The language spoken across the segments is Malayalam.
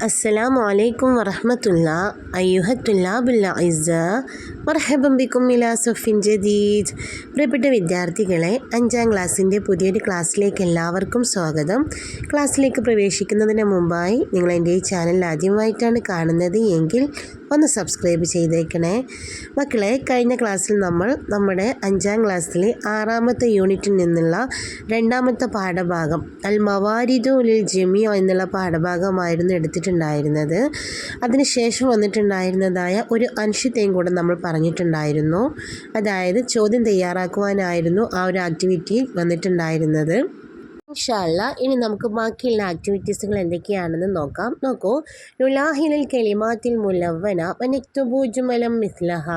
السلام عليكم ورحمة الله أيها الطلاب الأعزاء مرحبا بكم إلى صف جديد പ്രിയപ്പെട്ട വിദ്യാർത്ഥികളെ അഞ്ചാം ക്ലാസ്സിൻ്റെ പുതിയൊരു ക്ലാസ്സിലേക്ക് എല്ലാവർക്കും സ്വാഗതം ക്ലാസ്സിലേക്ക് പ്രവേശിക്കുന്നതിന് മുമ്പായി നിങ്ങൾ എൻ്റെ ഈ ചാനൽ ആദ്യമായിട്ടാണ് കാണുന്നത് എങ്കിൽ ഒന്ന് സബ്സ്ക്രൈബ് ചെയ്തേക്കണേ. മക്കളെ കഴിഞ്ഞ ക്ലാസ്സിൽ നമ്മൾ നമ്മുടെ അഞ്ചാം ക്ലാസ്സിലെ ആറാമത്തെ യൂണിറ്റിൽ നിന്നുള്ള രണ്ടാമത്തെ പാഠഭാഗം അൽ മവാരിദു ലിൽ ജമിയ എന്നുള്ള പാഠഭാഗമായിരുന്നു എടുത്തിട്ടുണ്ടായിരുന്നത്. അതിനുശേഷം വന്നിട്ടുണ്ടായിരുന്നതായ ഒരു അൻഷിത്തെയും കൂടെ നമ്മൾ പറഞ്ഞിട്ടുണ്ടായിരുന്നു. അതായത് ചോദ്യം തയ്യാറാക്കുവാനായിരുന്നു ആ ഒരു ആക്ടിവിറ്റി വന്നിട്ടുണ്ടായിരുന്നത്. ഇൻഷാല്ല ഇനി നമുക്ക് ബാക്കിയുള്ള ആക്ടിവിറ്റീസുകൾ എന്തൊക്കെയാണെന്ന് നോക്കാം. നോക്കൂ നുലാഹിലിൽ കെളിമാത്തിൽ മുലവന വനിക്തുബൂജുമലം മിസ്ലഹ.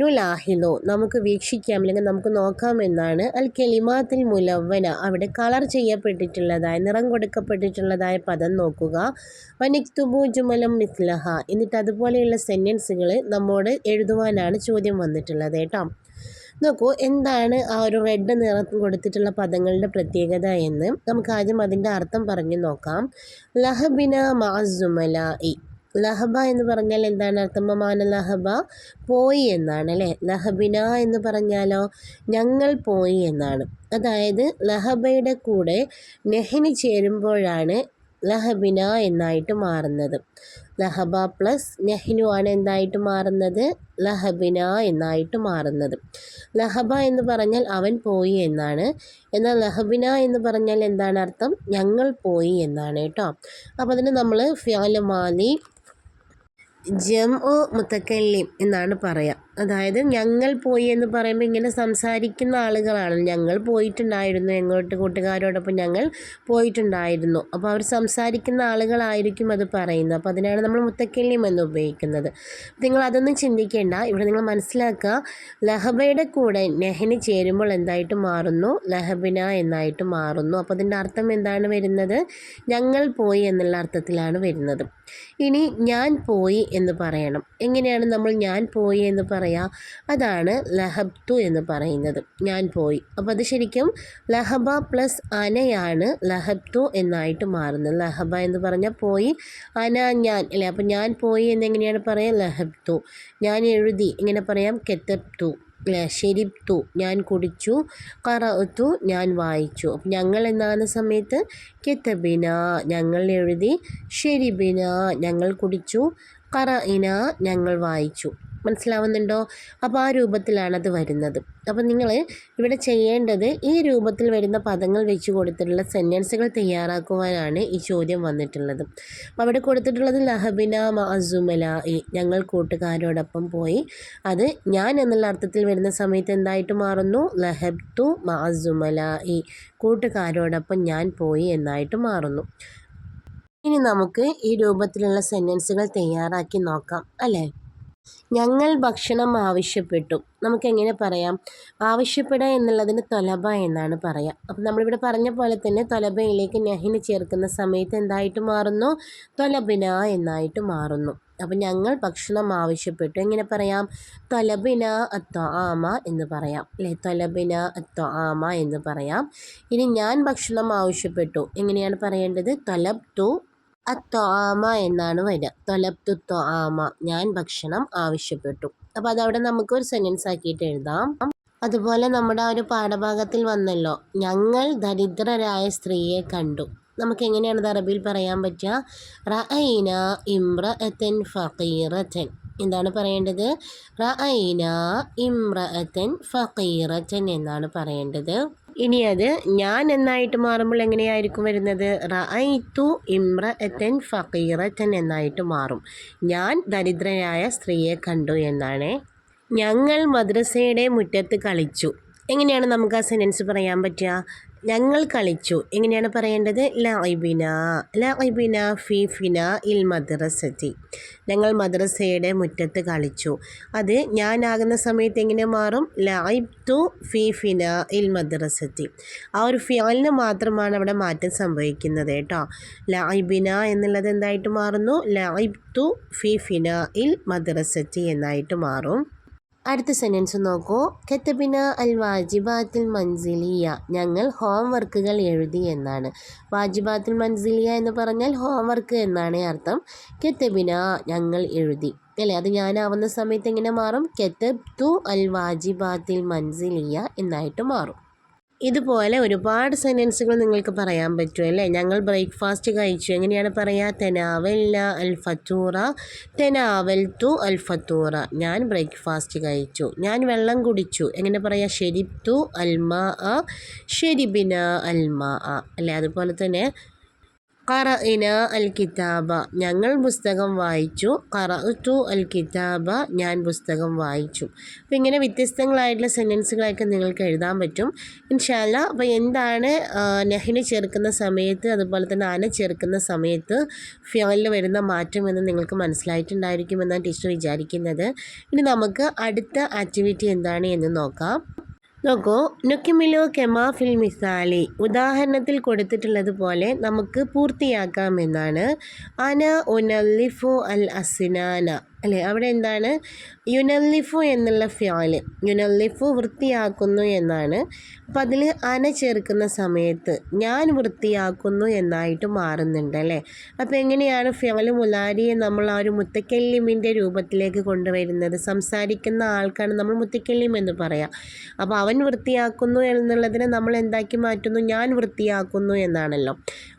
നുലാഹിലോ നമുക്ക് വീക്ഷിക്കാം അല്ലെങ്കിൽ നമുക്ക് നോക്കാം എന്നാണ് അൽ കെളിമാത്തിൽ മുലവന അവിടെ കളർ ചെയ്യപ്പെട്ടിട്ടുള്ളതായ നിറം കൊടുക്കപ്പെട്ടിട്ടുള്ളതായ പദം നോക്കുക. വനിക്തുബൂജുമലം മിസ്ലഹ. എന്നിട്ട് അതുപോലെയുള്ള സെന്റൻസുകൾ നമ്മോട് എഴുതുവാനാണ് ചോദ്യം വന്നിട്ടുള്ളത് കേട്ടോ. നോക്കൂ എന്താണ് ആ ഒരു റെഡ് നിറം കൊടുത്തിട്ടുള്ള പദങ്ങളുടെ പ്രത്യേകത എന്ന് നമുക്ക് ആദ്യം അതിന്റെ അർത്ഥം പറഞ്ഞു നോക്കാം. ലഹബിന മാസുമല ഇ ലഹബ എന്ന് പറഞ്ഞാൽ എന്താണ് അർത്ഥം? മമാന ലഹബ പോയി എന്നാണ് അല്ലേ? ലഹബിന എന്ന് പറഞ്ഞാലോ? ഞങ്ങൾ പോയി എന്നാണ്. അതായത് ലഹബയുടെ കൂടെ നെഹിന് ചേരുമ്പോഴാണ് ലഹബിന എന്നായിട്ട് മാറുന്നത്. ലഹബ പ്ലസ് നെഹ്നു ആണ് എന്തായിട്ട് മാറുന്നത്? ലഹബിന എന്നായിട്ട് മാറുന്നത്. ലഹബ എന്ന് പറഞ്ഞാൽ അവൻ പോയി എന്നാണ്. എന്നാൽ ലഹബിന എന്ന് പറഞ്ഞാൽ എന്താണ് അർത്ഥം? ഞങ്ങൾ പോയി എന്നാണ് കേട്ടോ. അപ്പോൾ അതിന് നമ്മൾ ഫ്യാലമാലി ജം ഒ മുത്തക്കല്ലിം എന്നാണ് പറയുക അതായത് ഞങ്ങൾ പോയി എന്ന് പറയുമ്പോൾ ഇങ്ങനെ സംസാരിക്കുന്ന ആളുകളാണ്. ഞങ്ങൾ പോയിട്ടുണ്ടായിരുന്നു എങ്ങോട്ട് കൂട്ടുകാരോടൊപ്പം ഞങ്ങൾ പോയിട്ടുണ്ടായിരുന്നു. അപ്പോൾ അവർ സംസാരിക്കുന്ന ആളുകളായിരിക്കും അത് പറയുന്നത്. അപ്പോൾ അതിനാണ് നമ്മൾ മുത്തക്കല്ലിം എന്ന് ഉപയോഗിക്കുന്നത്. നിങ്ങൾ അതൊന്നും ചിന്തിക്കേണ്ട. ഇവിടെ നിങ്ങൾ മനസ്സിലാക്കുക. ലഹബയുടെ കൂടെ നെഹന് ചേരുമ്പോൾ എന്തായിട്ട് മാറുന്നു? ലഹബിന എന്നായിട്ട് മാറുന്നു. അപ്പോൾ അതിന്റെ അർത്ഥം എന്താണ് വരുന്നത്? ഞങ്ങൾ പോയി എന്നുള്ള അർത്ഥത്തിലാണ് വരുന്നത്. ഇനി ഞാൻ പോയി എന്ന് പറയണം. എങ്ങനെയാണ് നമ്മൾ ഞാൻ പോയി എന്ന് പറയാം. അതാണ് ലഹബ്തു എന്ന് പറയുന്നത്. ഞാൻ പോയി. അപ്പോൾ അത് ശരിക്കും ലഹബ പ്ലസ് അനയാണ് ലഹബ്തു എന്നായിട്ട് മാറുന്നത്. ലഹബ എന്ന് പറഞ്ഞാൽ പോയി അന ഞാൻ അല്ലേ? അപ്പോൾ ഞാൻ പോയി എന്നെങ്ങനെയാണ് പറയുക ലഹബ്തു ഞാൻ എഴുതി ഇങ്ങനെ പറയാം കെത്തബ്തു ഷെരിബ്തു ഞാൻ കുടിച്ചു കറത്തു ഞാൻ വായിച്ചു. അപ്പം ഞങ്ങൾ എന്നാകുന്ന സമയത്ത്? കെത്തബിന ഞങ്ങൾ എഴുതി ഷെരിബിന ഞങ്ങൾ കുടിച്ചു കറ ഇന ഞങ്ങൾ വായിച്ചു. മനസ്സിലാവുന്നുണ്ടോ? അപ്പോൾ ആ രൂപത്തിലാണ് അത് വരുന്നത്. അപ്പോൾ നിങ്ങൾ ഇവിടെ ചെയ്യേണ്ടത് ഈ രൂപത്തിൽ വരുന്ന പദങ്ങൾ വെച്ച് കൊടുത്തിട്ടുള്ള സെന്റൻസുകൾ തയ്യാറാക്കുവാനാണ് ഈ ചോദ്യം വന്നിട്ടുള്ളത്. അപ്പോൾ അവിടെ കൊടുത്തിട്ടുള്ളത് ലഹബിന മാസുമല ഞങ്ങൾ കൂട്ടുകാരോടൊപ്പം പോയി അത് ഞാൻ എന്നുള്ള അർത്ഥത്തിൽ വരുന്ന സമയത്ത് എന്തായിട്ട് മാറുന്നു? ലഹബ്തു മാസുമല കൂട്ടുകാരോടൊപ്പം ഞാൻ പോയി എന്നായിട്ട് മാറുന്നു. ഇനി നമുക്ക് ഈ രൂപത്തിലുള്ള സെന്റൻസുകൾ തയ്യാറാക്കി നോക്കാം. അല്ലേ? ഞങ്ങൾ ഭക്ഷണം ആവശ്യപ്പെട്ടു. നമുക്ക് എങ്ങനെ പറയാം? ആവശ്യപ്പെടുക എന്നുള്ളതിന് തൊലബ എന്നാണ് പറയുക അപ്പം നമ്മളിവിടെ പറഞ്ഞ പോലെ തന്നെ തൊലബയിലേക്ക് നെഹിന് ചേർക്കുന്ന സമയത്ത് എന്തായിട്ട് മാറുന്നു? തൊലബിന എന്നായിട്ട് മാറുന്നു. അപ്പം ഞങ്ങൾ ഭക്ഷണം ആവശ്യപ്പെട്ടു. എങ്ങനെ പറയാം? തൊലബിന അത്തോ ആമ എന്ന് പറയാം. അല്ലേ? തൊലബിന അത്തോ ആമ എന്ന് പറയാം. ഇനി ഞാൻ ഭക്ഷണം ആവശ്യപ്പെട്ടു. എങ്ങനെയാണ് പറയേണ്ടത്? തൊലബ് ടു അത്വാമ എന്നാണ് വരിക. തൊലപ്തു ത്വാമ. ഞാൻ ഭക്ഷണം ആവശ്യപ്പെട്ടു. അപ്പോൾ അതവിടെ നമുക്ക് ഒരു സെന്റൻസ് ആക്കിയിട്ട് എഴുതാം. അതുപോലെ നമ്മുടെ ആ ഒരു പാഠഭാഗത്തിൽ വന്നല്ലോ. ഞങ്ങൾ ദരിദ്രരായ സ്ത്രീയെ കണ്ടു. നമുക്ക് എങ്ങനെയാണ് അറബിയിൽ പറയാൻ പറ്റുക? റഅൈന ഇമ്രഅത്തൻ ഫഖീറത്തൻ എന്താണ് പറയേണ്ടത്? റഅൈന ഇമ്രഅത്തൻ ഫഖീറത്തൻ എന്നാണ് പറയേണ്ടത്. ഇനി അത് ഞാൻ എന്നായിട്ട് മാറുമ്പോൾ എങ്ങനെയായിരിക്കും വരുന്നത്? റഅയ്തു ഇമ്രഅത്തൻ ഫക്കീറത്തൻ എന്നായിട്ട് മാറും. ഞാൻ ദരിദ്രയായ സ്ത്രീയെ കണ്ടു എന്നാണ്. ഞങ്ങൾ മദ്രസയുടെ മുറ്റത്ത് കളിച്ചു. എങ്ങനെയാണ് നമുക്ക് ആ സെന്റൻസ് പറയാൻ പറ്റുക? ഞങ്ങൾ കളിച്ചു. എങ്ങനെയാണ് പറയേണ്ടത്? ലൈബിന ലൈബിന ഫീഫിന ഇൽ മദ്രസത്തി. ഞങ്ങൾ മദ്രസയുടെ മുറ്റത്ത് കളിച്ചു. അത് ഞാനാകുന്ന സമയത്ത് എങ്ങനെ മാറും? ലൈബ് ടു ഫീഫിന ഇൽ മദ്രസത്തി. ആ ഒരു ഫിയാലിന് മാത്രമാണ് അവിടെ മാറ്റം സംഭവിക്കുന്നത് കേട്ടോ. ലൈബിന എന്നുള്ളത് എന്തായിട്ട് മാറുന്നു? ലൈബ് ടു ഫീഫിന ഇൽ മദ്രസത്തി എന്നായിട്ട് മാറും. അടുത്ത സെന്റൻസ് നോക്കൂ. കെത്തബിന അൽ വാജിബാത്തുൽ മൻസിലിയ ഞങ്ങൾ ഹോം വർക്കുകൾ എഴുതി എന്നാണ്. വാജിബാത്തുൽ മൻസിലിയ എന്ന് പറഞ്ഞാൽ ഹോം വർക്ക് എന്നാണ് അർത്ഥം. കെത്തബിന ഞങ്ങൾ എഴുതി. അല്ലേ? അത് ഞാനാവുന്ന സമയത്ത് എങ്ങനെ മാറും? കെത്തബ് തു അൽ വാജിബാത്തിൽ മൻസിലിയ എന്നായിട്ട് മാറും. ഇതുപോലെ ഒരുപാട് സെന്റൻസുകൾ നിങ്ങൾക്ക് പറയാൻ പറ്റും അല്ലേ? ഞങ്ങൾ ബ്രേക്ക്ഫാസ്റ്റ് കഴിച്ചു. എങ്ങനെയാണ് പറയുക തെനാവല്ല അൽഫത്തൂറ തെനാവൽ തു അൽഫത്തൂറ ഞാൻ ബ്രേക്ക്ഫാസ്റ്റ് കഴിച്ചു. ഞാൻ വെള്ളം കുടിച്ചു. എങ്ങനെ പറയാം? ഷെരിബ്തു അൽമാ അ ഷെരിബിന അൽമാ അ അല്ലേ? അതുപോലെ തന്നെ ഖറഇന അൽ കിതാബ. ഞങ്ങൾ പുസ്തകം വായിച്ചു. ഖറഅത്തു അൽ കിതാബ. ഞാൻ പുസ്തകം വായിച്ചു. അപ്പോൾ ഇങ്ങനെ വ്യത്യസ്തങ്ങളായിട്ടുള്ള സെന്റൻസുകളൊക്കെ നിങ്ങൾക്ക് എഴുതാൻ പറ്റും. ഇൻഷാല്ല അപ്പോൾ എന്താണ് നെഹിന് ചേർക്കുന്ന സമയത്ത് അതുപോലെ തന്നെ അന ചേർക്കുന്ന സമയത്ത് ഫ്യോലിൽ വരുന്ന മാറ്റം എന്ന് നിങ്ങൾക്ക് മനസ്സിലായിട്ടുണ്ടായിരിക്കുമെന്നാണ് ടീച്ചർ വിചാരിക്കുന്നത്. ഇനി നമുക്ക് അടുത്ത ആക്ടിവിറ്റി എന്താണ് എന്ന് നോക്കാം. നോക്കൂ നുക്കിമിലോ കെമാ ഫിൽ മിസാലി ഉദാഹരണത്തിൽ കൊടുത്തിട്ടുള്ളതുപോലെ നമുക്ക് പൂർത്തിയാക്കാമെന്നാണ്. അന ഉനല്ലിഫു അൽ അസിനാന. അല്ലേ? അവിടെ എന്താണ്? യുനല്ലിഫു എന്നുള്ള ഫ്യാൽ. യുനല്ലിഫു വൃത്തിയാക്കുന്നു എന്നാണ്. അപ്പം അതിൽ അന ചേർക്കുന്ന സമയത്ത് ഞാൻ വൃത്തിയാക്കുന്നു എന്നായിട്ട് മാറുന്നുണ്ട് അല്ലേ? അപ്പം എങ്ങനെയാണ് ഫ്യാൽ മുലാരിയെ നമ്മൾ ആ ഒരു മുത്തക്കല്ലിമിന്റെ രൂപത്തിലേക്ക് കൊണ്ടുവരുന്നത്? സംസാരിക്കുന്ന ആൾക്കാണ് നമ്മൾ മുത്തക്കല്ലിം എന്ന് പറയാം. അപ്പോൾ അവൻ വൃത്തിയാക്കുന്നു എന്നുള്ളതിനെ നമ്മൾ എന്താക്കി മാറ്റുന്നു? ഞാൻ വൃത്തിയാക്കുന്നു എന്നാണല്ലോ.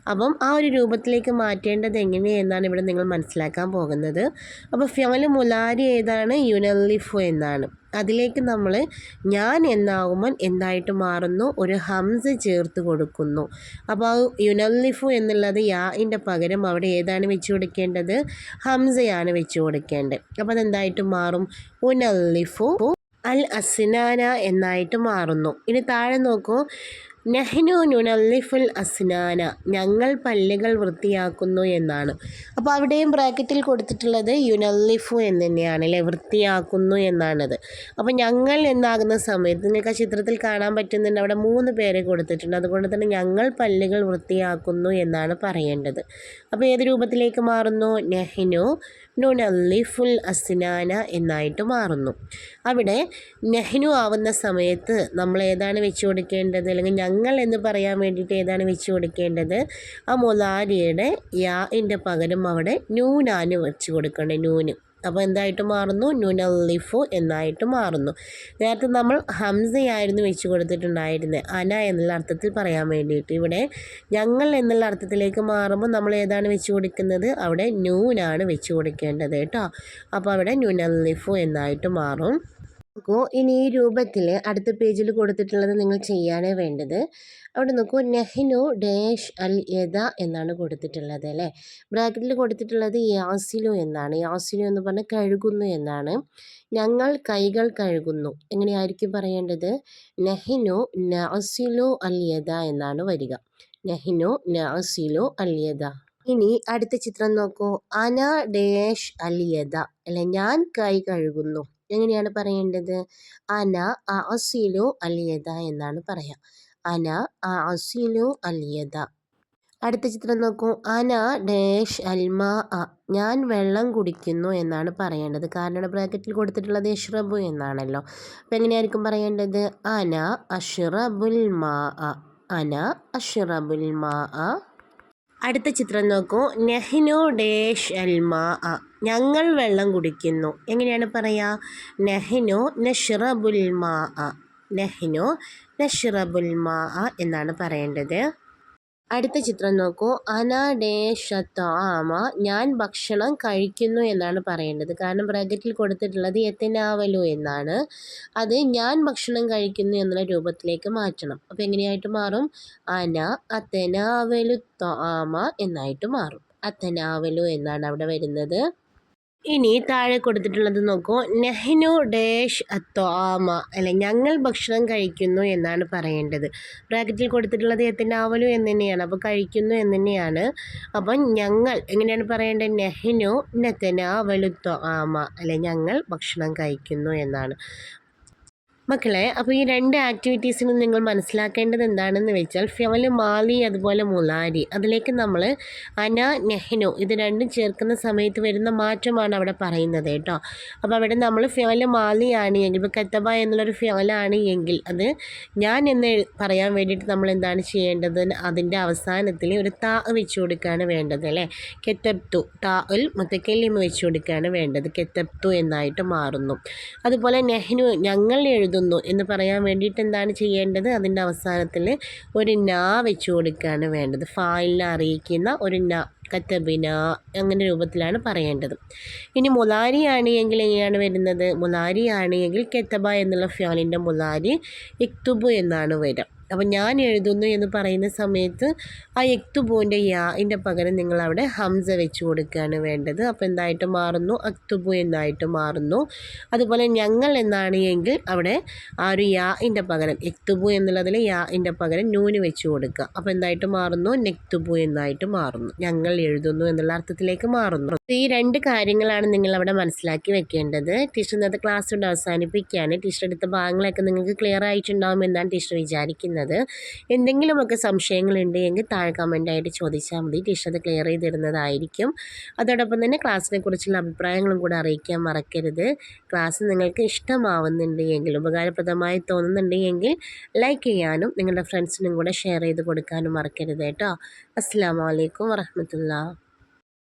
അപ്പം ആ ഒരു രൂപത്തിലേക്ക് മാറ്റേണ്ടത് എങ്ങനെയെന്നാണ് ഇവിടെ നിങ്ങൾ മനസ്സിലാക്കാൻ പോകുന്നത്. അപ്പോൾ ഫ്യാൽ മുലാരി ഏതാണ്? യുനല്ലിഫു എന്നാണ്. അതിലേക്ക് നമ്മൾ ഞാൻ എന്നാകുമ്പോൾ എന്തായിട്ട് മാറുന്നു? ഒരു ഹംസ ചേർത്ത് കൊടുക്കുന്നു. അപ്പോൾ യുനല്ലിഫു എന്നുള്ളത് യാഇന്റെ പകരം അവിടെ ഏതാണ് വെച്ച് കൊടുക്കേണ്ടത്? ഹംസയാണ് വെച്ച് കൊടുക്കേണ്ടത്. അപ്പോൾ അതെന്തായിട്ട് മാറും? ഉനല്ലിഫു അൽ അസിനാന എന്നായിട്ട് മാറുന്നു. ഇനി താഴെ നോക്കൂ. നെഹ്നു നുനല്ലിഫുൽ അസ്നാന. ഞങ്ങൾ പല്ലുകൾ വൃത്തിയാക്കുന്നു എന്നാണ്. അപ്പോൾ അവിടെയും ബ്രാക്കറ്റിൽ കൊടുത്തിട്ടുള്ളത് യുനല്ലിഫു എന്ന് തന്നെയാണ് അല്ലേ? വൃത്തിയാക്കുന്നു എന്നാണത്. അപ്പോൾ ഞങ്ങൾ എന്നാകുന്ന സമയത്ത് നിങ്ങൾക്ക് ആ ചിത്രത്തിൽ കാണാൻ പറ്റുന്നുണ്ട്. അവിടെ മൂന്ന് പേരെ കൊടുത്തിട്ടുണ്ട്. അതുകൊണ്ട് തന്നെ ഞങ്ങൾ പല്ലുകൾ വൃത്തിയാക്കുന്നു എന്നാണ് പറയേണ്ടത്. അപ്പോൾ ഏത് രൂപത്തിലേക്ക് മാറുന്നു? നെഹ്നു നുനല്ലിഫുൽ അസ്നാന എന്നായിട്ട് മാറുന്നു. അവിടെ നെഹ്നു ആവുന്ന സമയത്ത് നമ്മൾ ഏതാണ് വെച്ച് കൊടുക്കേണ്ടത്? അല്ലെങ്കിൽ ഞങ്ങൾ എന്ന് പറയാൻ വേണ്ടിയിട്ട് ഏതാണ് വെച്ച് കൊടുക്കേണ്ടത്? ആ മൊലാരിയുടെ യാ ഇന്റെ പകരം അവിടെ നൂനാന് വെച്ച് കൊടുക്കേണ്ടത് നൂന്. അപ്പോൾ എന്തായിട്ട് മാറുന്നു? നുനല്ലിഫു എന്നായിട്ട് മാറുന്നു. നേരത്തെ നമ്മൾ ഹംസയായിരുന്നു വെച്ച് കൊടുത്തിട്ടുണ്ടായിരുന്നത് അന എന്നുള്ള അർത്ഥത്തിൽ പറയാൻ വേണ്ടിയിട്ട്. ഇവിടെ ഞങ്ങൾ എന്നുള്ള അർത്ഥത്തിലേക്ക് മാറുമ്പോൾ നമ്മൾ ഏതാണ് വെച്ച് കൊടുക്കുന്നത്? അവിടെ നൂനാണ് വെച്ച് കൊടുക്കേണ്ടത് കേട്ടോ. അപ്പോൾ അവിടെ നുനല്ലിഫു എന്നായിട്ട് മാറും. നോക്കൂ. ഇനി ഈ രൂപത്തിൽ അടുത്ത പേജിൽ കൊടുത്തിട്ടുള്ളത് നിങ്ങൾ ചെയ്യാനേ വേണ്ടത്. അവിടെ നോക്കൂ. നെഹ്നു ഡേഷ് അൽ യദ എന്നാണ് കൊടുത്തിട്ടുള്ളത് അല്ലേ? ബ്രാക്കറ്റിൽ കൊടുത്തിട്ടുള്ളത് യാസിലു എന്നാണ്. യാസിലു എന്ന് പറഞ്ഞാൽ കഴുകുന്നു എന്നാണ്. ഞങ്ങൾ കൈകൾ കഴുകുന്നു. എങ്ങനെയായിരിക്കും പറയേണ്ടത്? നെഹ്നു നാസിലു അൽ യദ എന്നാണ് വരിക. നെഹ്നു നാസിലു അൽ യദ. ഇനി അടുത്ത ചിത്രം നോക്കൂ. അന ഡേഷ് അൽ യദ. അല്ലെ ഞാൻ കൈ കഴുകുന്നു. എങ്ങനെയാണ് പറയേണ്ടത്? അന അസിലു അലിയത എന്നാണ് പറയാം. അന അസിലു അലിയത അടുത്ത ചിത്രം നോക്കൂ. അന ഡേഷ് അൽമ ഞാൻ വെള്ളം കുടിക്കുന്നു എന്നാണ് പറയേണ്ടത്. കാരണം ബ്രാക്കറ്റിൽ കൊടുത്തിട്ടുള്ളത് ഇഷ്റബു എന്നാണല്ലോ. അപ്പം എങ്ങനെയായിരിക്കും പറയേണ്ടത്? അന അഷ്റബുൽ മാ അന അഷ്റബുൽ മാ അടുത്ത ചിത്രം നോക്കൂ. നെഹ്നു ഡേഷ് അൽമാ ഞങ്ങൾ വെള്ളം കുടിക്കുന്നു. എങ്ങനെയാണ് പറയുക നെഹ്നു നഷ്റബുൽ മാ നെഹ്നു നഷ്റബുൽ മാ എന്നാണ് പറയേണ്ടത്. അടുത്ത ചിത്രം നോക്കൂ. അന ഡേഷത്താമ ഞാൻ ഭക്ഷണം കഴിക്കുന്നു എന്നാണ് പറയേണ്ടത്. കാരണം ബ്രാക്കറ്റിൽ കൊടുത്തിട്ടുള്ളത് എത്തനാവലു എന്നാണ്. അത് ഞാൻ ഭക്ഷണം കഴിക്കുന്നു എന്നുള്ള രൂപത്തിലേക്ക് മാറ്റണം. അപ്പോൾ എങ്ങനെയായിട്ട് മാറും? അന അത്തനാവലു ത്വാമ എന്നായിട്ട് മാറും. അത്തനാവലു എന്നാണ് അവിടെ വരുന്നത്. ഇനി താഴെ കൊടുത്തിട്ടുള്ളത് നോക്കൂ. നെഹ്നു ഡേഷ് അത്തോമ അല്ലെ ഞങ്ങൾ ഭക്ഷണം കഴിക്കുന്നു എന്നാണ് പറയേണ്ടത്. ബ്രാക്കറ്റിൽ കൊടുത്തിട്ടുള്ളത് എത്തനാവലു എന്ന് തന്നെയാണ്. അപ്പോൾ കഴിക്കുന്നു എന്ന് തന്നെയാണ്. അപ്പം ഞങ്ങൾ എങ്ങനെയാണ് പറയേണ്ടത്? നെഹ്നു നെത്തനാവലു ത്വാമ അല്ലെ ഞങ്ങൾ ഭക്ഷണം കഴിക്കുന്നു എന്നാണ്. മക്കളെ അപ്പോൾ ഈ രണ്ട് ആക്ടിവിറ്റീസിനും നിങ്ങൾ മനസ്സിലാക്കേണ്ടത് എന്താണെന്ന് വെച്ചാൽ ഫ്യവൽ മാലി അതുപോലെ മുലാരി അതിലേക്ക് നമ്മൾ അന നെഹ്നു ഇത് രണ്ടും ചേർക്കുന്ന സമയത്ത് വരുന്ന മാറ്റമാണ് അവിടെ പറയുന്നത് കേട്ടോ. അപ്പോൾ അവിടെ നമ്മൾ ഫ്യവൽ മാലി ആണ് എങ്കിൽ ഇപ്പോൾ കത്തബ എന്നുള്ളൊരു ഫ്യവലാണ് എങ്കിൽ അത് ഞാൻ എന്ന് പറയാൻ വേണ്ടിയിട്ട് നമ്മൾ എന്താണ് ചെയ്യേണ്ടത്? അതിന്റെ അവസാനത്തിൽ ഒരു താ വെച്ച് കൊടുക്കുകയാണ് വേണ്ടത് അല്ലേ? കെത്തപ്തു താ ഉൽ മുത്തക്കല്ലിമ വെച്ച് കൊടുക്കുകയാണ് വേണ്ടത്. കെത്തപ്തു എന്നായിട്ട് മാറുന്നു. അതുപോലെ നെഹ്നു ഞങ്ങൾ എഴുതുന്നു എന്ന് പറയാൻ വേണ്ടിയിട്ട് എന്താണ് ചെയ്യേണ്ടത്? അതിന്റെ അവസാനത്തിൽ ഒരു നാ വെച്ച് കൊടുക്കുകയാണ് വേണ്ടത്. ഫായിലിനെ അറിയിക്കുന്ന ഒരു ന കത്തബിന അങ്ങനെ രൂപത്തിലാണ് പറയേണ്ടത്. ഇനി മുലാരി എങ്കിൽ എങ്ങനെയാണ് വരുന്നത്? മുലാരി എങ്കിൽ കെത്തബ എന്നുള്ള ഫ്യാലിന്റെ മുലാരി ഇക്തുബു എന്നാണ് വരിക അപ്പം ഞാൻ എഴുതുന്നു എന്ന് പറയുന്ന സമയത്ത് ആ എക്തുബുവിന്റെ യാന്റെ പകരം നിങ്ങളവിടെ ഹംസ വെച്ച് കൊടുക്കുകയാണ് വേണ്ടത്. അപ്പോൾ എന്തായിട്ട് മാറുന്നു? അക്തുബു എന്നായിട്ട് മാറുന്നു. അതുപോലെ ഞങ്ങൾ എന്നാണ് എങ്കിൽ അവിടെ ആ ഒരു യാ യാന്റെ പകരം എക്തുബു എന്നുള്ളതിൽ യാന്റെ പകരം നൂന് വെച്ച് കൊടുക്കുക. അപ്പോൾ എന്തായിട്ട് മാറുന്നു? നെക്തുബു എന്നായിട്ട് മാറുന്നു. ഞങ്ങൾ എഴുതുന്നു എന്നുള്ള അർത്ഥത്തിലേക്ക് മാറുന്നു. ഈ രണ്ട് കാര്യങ്ങളാണ് നിങ്ങൾ അവിടെ മനസ്സിലാക്കി വെക്കേണ്ടത്. ടീച്ചർ ഇന്നത്തെ ക്ലാസ് കൊണ്ട് അവസാനിപ്പിക്കുകയാണ്. ടീച്ചർ എടുത്ത ഭാഗങ്ങളൊക്കെ നിങ്ങൾക്ക് ക്ലിയർ ആയിട്ടുണ്ടാവും എന്നാണ് ടീച്ചർ വിചാരിക്കുന്നത്. എന്തെങ്കിലുമൊക്കെ സംശയങ്ങളുണ്ട് എങ്കിൽ താഴെ കമന്റായിട്ട് ചോദിച്ചാൽ മതി. ടീച്ചർ അത് ക്ലിയർ ചെയ്ത് തരുന്നതായിരിക്കും അതോടൊപ്പം തന്നെ ക്ലാസ്സിനെ കുറിച്ചുള്ള അഭിപ്രായങ്ങളും കൂടെ അറിയിക്കാൻ മറക്കരുത്. ക്ലാസ് നിങ്ങൾക്ക് ഇഷ്ടമാവുന്നുണ്ടെങ്കിൽ ഉപകാരപ്രദമായി തോന്നുന്നുണ്ടെങ്കിൽ ലൈക്ക് ചെയ്യാനും നിങ്ങളുടെ ഫ്രണ്ട്സിനും കൂടെ ഷെയർ ചെയ്ത് കൊടുക്കാനും മറക്കരുത് കേട്ടോ. അസ്സാം വലൈക്കും വറഹമത്തുള്ള